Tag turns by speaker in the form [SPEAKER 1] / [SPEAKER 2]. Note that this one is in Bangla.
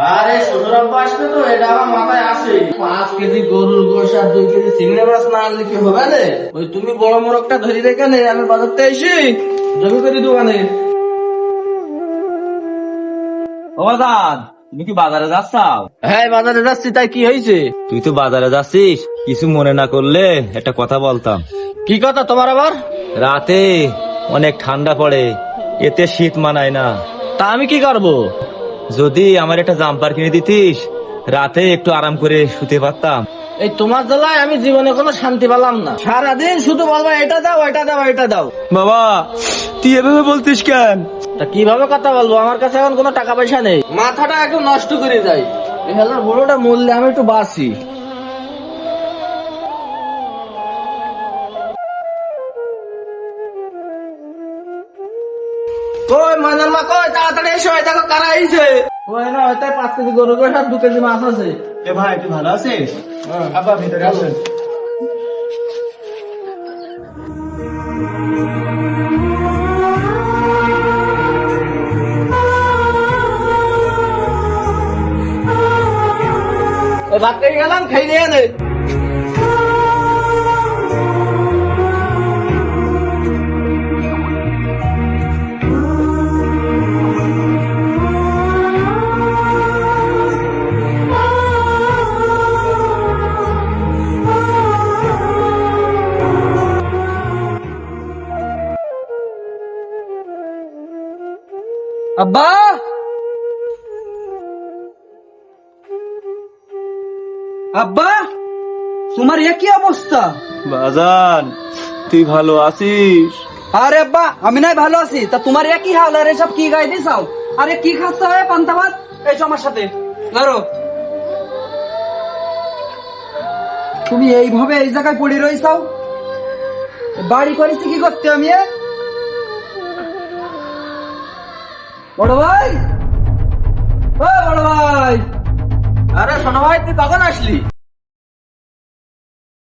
[SPEAKER 1] আরে আসবে তো এটা আমার মাথায় আসে। পাঁচ কেজি গরুর গোশ আর দুই কেজি চিংড়ি মাছ না আনলে কি হবে না ওই তুমি বড় মোরগটা ধরি রেখে নে আমি বাজারতে এসি জমি করি দোকানে।
[SPEAKER 2] ও বাজার তুমি কি বাজারে যাচ্ছাও
[SPEAKER 1] হ্যাঁ বাজারে যাচ্ছি তাই কি হয়েছে?
[SPEAKER 2] তুই তো বাজারে যাচ্ছিস কিছু মনে না করলে একটা কথা বলতাম।
[SPEAKER 1] কি কথা তোমার আবার?
[SPEAKER 2] রাতে অনেক ঠান্ডা পড়ে এতে শীত মানায় না।
[SPEAKER 1] তা আমি কি করব?
[SPEAKER 2] যদি আমার একটা জাম্পার কিনে দিতিস রাতে একটু আরাম করে শুতে পারতাম।
[SPEAKER 1] এই তোমার জ্বালায় আমি জীবনে কোনো শান্তি পেলাম না। সারাদিন শুধু বলবা এটা দাও এটা দাও এটা দাও।
[SPEAKER 2] বাবা তুই এভাবে বলতিস কেন?
[SPEAKER 1] তা কীভাবে কথা বলব? আমার কাছে এখন কোনো টাকা পয়সা নেই। মাথাটা একটু নষ্ট করে যাই এই হেলার বড়টা মূল্যে আমি একটু বাঁচি। কই ময়নার মা কই তাড়াতাড়ি এসো দেখো কারা আইছে। কই না হয়তো পাঁচ কেজি গরু গোশ আর দু কেজি মাছ আছে।
[SPEAKER 2] এ ভাই তুই ভালো আছিস?
[SPEAKER 1] হ্যাঁ।
[SPEAKER 2] আব্বা ভিতরে আসেন।
[SPEAKER 1] ওই গেলাম খাই নিয়ে
[SPEAKER 3] আব্বা? আব্বা তোমার এ কি অবস্থা?
[SPEAKER 2] বাজান তুই ভালো আছিস?
[SPEAKER 3] আরে আব্বা আমি নাই ভালো আছি। তা তোমার এ কি হাল? আরে সব কি গাই দিছাও আরে কি খাচ্ছ হয় পান্তা ভাত? এসো আমার সাথে ধরো। তুমি এইভাবে এই জায়গায় পড়ে রয়েছাও বাড়ি করেছি কি করতে আমি বড় ভাই। ও বড় ভাই।
[SPEAKER 1] আরে শোনো ভাই তুই কখন আসলি?